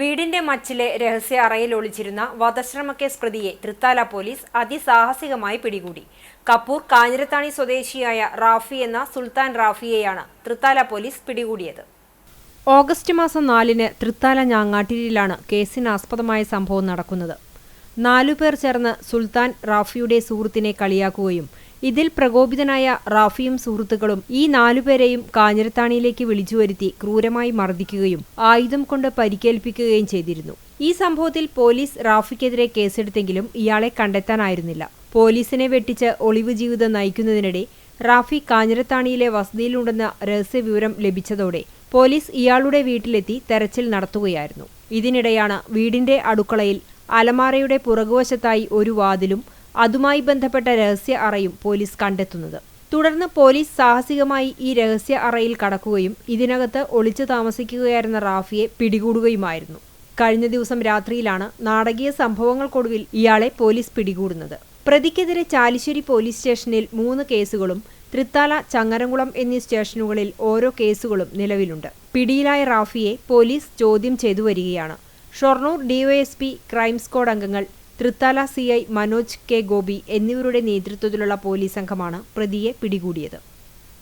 വീടിന്റെ മച്ചിലെ രഹസ്യ അറയിൽ ഒളിച്ചിരുന്ന വധശ്രമക്കേസ് പ്രതിയെ തൃത്താല പോലീസ് അതിസാഹസികമായി പിടികൂടി. കപ്പൂർ കാഞ്ഞിരത്താണി സ്വദേശിയായ റാഫി എന്ന സുൽത്താൻ റാഫിയെയാണ് തൃത്താല പോലീസ് പിടികൂടിയത്. ഓഗസ്റ്റ് മാസം നാലിന് തൃത്താല ഞാങ്ങാട്ടിരിയിലാണ് കേസിനാസ്പദമായ സംഭവം നടക്കുന്നത്. നാലുപേർ ചേർന്ന് സുൽത്താൻ റാഫിയുടെ സുഹൃത്തിനെ കളിയാക്കുകയും ഇതിൽ പ്രകോപിതനായ റാഫിയും സുഹൃത്തുക്കളും ഈ നാലുപേരെയും കാഞ്ഞിരത്താണിയിലേക്ക് വിളിച്ചു വരുത്തി ക്രൂരമായി മർദ്ദിക്കുകയും ആയുധം കൊണ്ട് പരിക്കേൽപ്പിക്കുകയും ചെയ്തിരുന്നു. ഈ സംഭവത്തിൽ പോലീസ് റാഫിക്കെതിരെ കേസെടുത്തെങ്കിലും ഇയാളെ കണ്ടെത്താനായിരുന്നില്ല. പോലീസിനെ വെട്ടിച്ച് ഒളിവ് ജീവിതം നയിക്കുന്നതിനിടെ റാഫി കാഞ്ഞിരത്താണിയിലെ വസതിയിലുണ്ടെന്ന രഹസ്യവിവരം ലഭിച്ചതോടെ പോലീസ് ഇയാളുടെ വീട്ടിലെത്തി തെരച്ചിൽ നടത്തുകയായിരുന്നു. ഇതിനിടെയാണ് വീടിന്റെ അടുക്കളയിൽ അലമാരയുടെ പുറകുവശത്തായി ഒരു വാതിലും അതുമായി ബന്ധപ്പെട്ട രഹസ്യ അറയും പോലീസ് കണ്ടെത്തുന്നത്. തുടർന്ന് പോലീസ് സാഹസികമായി ഈ രഹസ്യ അറയിൽ കടക്കുകയും ഇതിനകത്ത് ഒളിച്ചു താമസിക്കുകയായിരുന്ന റാഫിയെ പിടികൂടുകയുമായിരുന്നു. കഴിഞ്ഞ ദിവസം രാത്രിയിലാണ് നാടകീയ സംഭവങ്ങൾക്കൊടുവിൽ ഇയാളെ പോലീസ് പിടികൂടുന്നത്. പ്രതിക്കെതിരെ ചാലിശ്ശേരി പോലീസ് സ്റ്റേഷനിൽ മൂന്ന് കേസുകളും തൃത്താല ചങ്ങരംകുളം എന്നീ സ്റ്റേഷനുകളിൽ ഓരോ കേസുകളും നിലവിലുണ്ട്. പിടിയിലായ റാഫിയെ പോലീസ് ചോദ്യം ചെയ്തു വരികയാണ്. ഷൊർണൂർ ഡിവൈഎസ്പി ക്രൈം സ്ക്വാഡ് അംഗങ്ങൾ Thrithala C I Manoj K Gopi എന്നിവരുടെ നേതൃത്വത്തിലുള്ള പോലീസ് സംഘമാണ് പ്രതിയെ പിടികൂടിയത്